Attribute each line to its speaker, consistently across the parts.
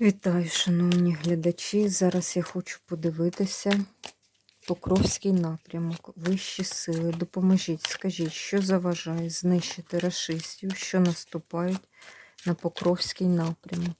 Speaker 1: Вітаю, шановні глядачі. Зараз я хочу подивитися Покровський напрямок, вищі сили. Допоможіть, скажіть, що заважає знищити расистів, що наступають на Покровський напрямок.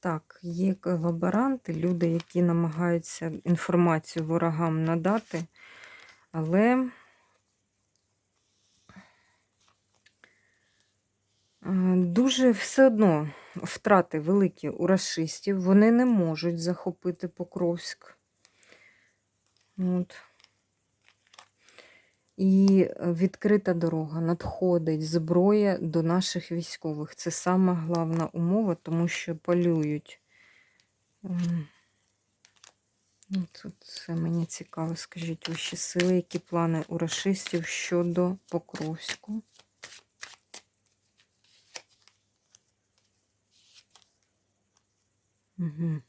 Speaker 1: Так, є колаборанти, люди, які намагаються інформацію ворогам надати, але е, дуже все одно втрати великі у расистів, вони не можуть захопити Покровськ. От. І е, відкрита дорога, надходить зброя до наших військових. Це сама головна умова, тому що полюють. Ну, Тут це мені цікаво, скажіть вищі сили, які плани у расистів щодо Покровську. Угу.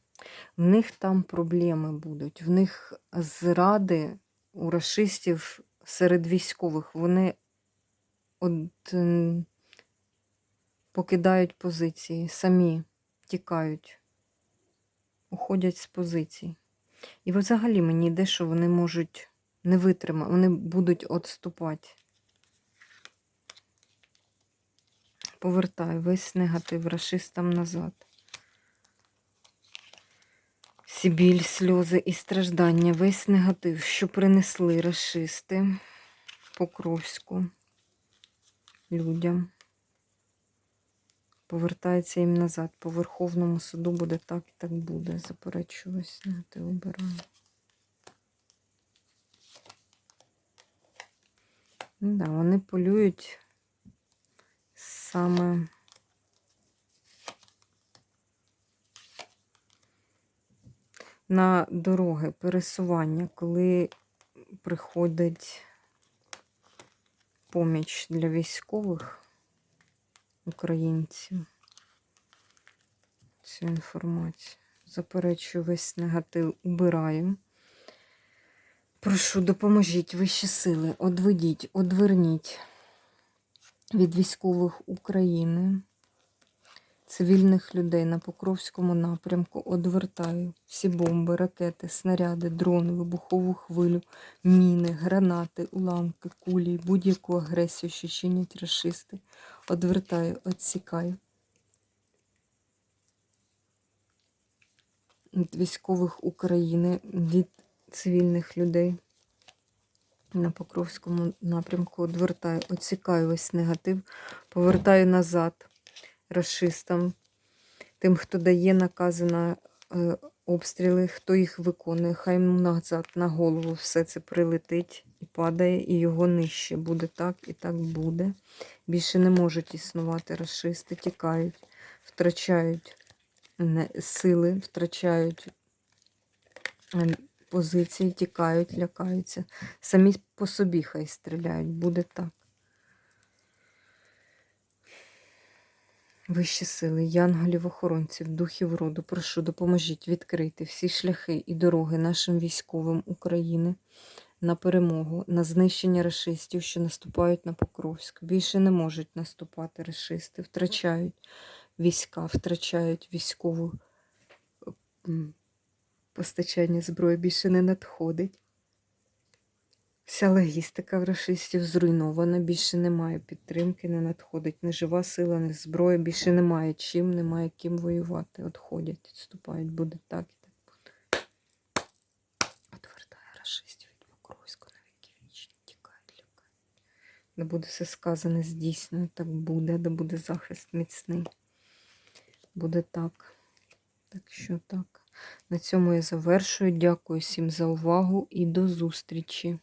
Speaker 1: В них там проблеми будуть. В них зради у расистів серед військових. Вони от, покидають позиції, самі тікають, уходять з позицій. І взагалі мені йде, що вони можуть не витримати, вони будуть відступати. Повертаю весь негатив расистам назад. Всі біль, сльози і страждання, весь негатив, що принесли расисти Покровську людям. Повертається їм назад. По Верховному суду буде так і так буде. Заперечую весь негатив обираю. Ну Да, вони полюють саме на дороги пересування, коли приходить поміч для військових українців. Цю інформацію. Заперечую весь негатив, убираю. Прошу, допоможіть вищі сили, одведіть, одверніть від військових України цивільних людей на Покровському напрямку одвертаю всі бомби, ракети, снаряди, дрони, вибухову хвилю, міни, гранати, уламки, кулі, будь-яку агресію, що чинять расисти. Одвертаю, відсікаю. Від військових України, від цивільних людей на Покровському напрямку одвертаю, відсікаю весь негатив, повертаю назад расистам, тим, хто дає накази на е, обстріли, хто їх виконує, хай йому назад на голову все це прилетить і падає, і його нижче. Буде так і так буде. Більше не можуть існувати расисти, тікають, втрачають сили, втрачають е, позиції, тікають, лякаються. Самі по собі хай стріляють, буде так. Вищі сили, янголів, охоронців, духів роду, прошу, допоможіть відкрити всі шляхи і дороги нашим військовим України на перемогу, на знищення расистів, що наступають на Покровськ. Більше не можуть наступати расисти, втрачають війська, втрачають військову постачання зброї, більше не надходить. Вся логістика в расистів зруйнована, більше немає підтримки, не надходить ні жива сила, ні зброя, більше немає чим, немає ким воювати. Отходять, відступають, буде так і так буде. Отвертає расистів від Покровську на віки вічні, тікають, лякають. Да буде все сказане, здійснено, так буде, да буде захист міцний. Буде так. Так що так. На цьому я завершую. Дякую всім за увагу і до зустрічі.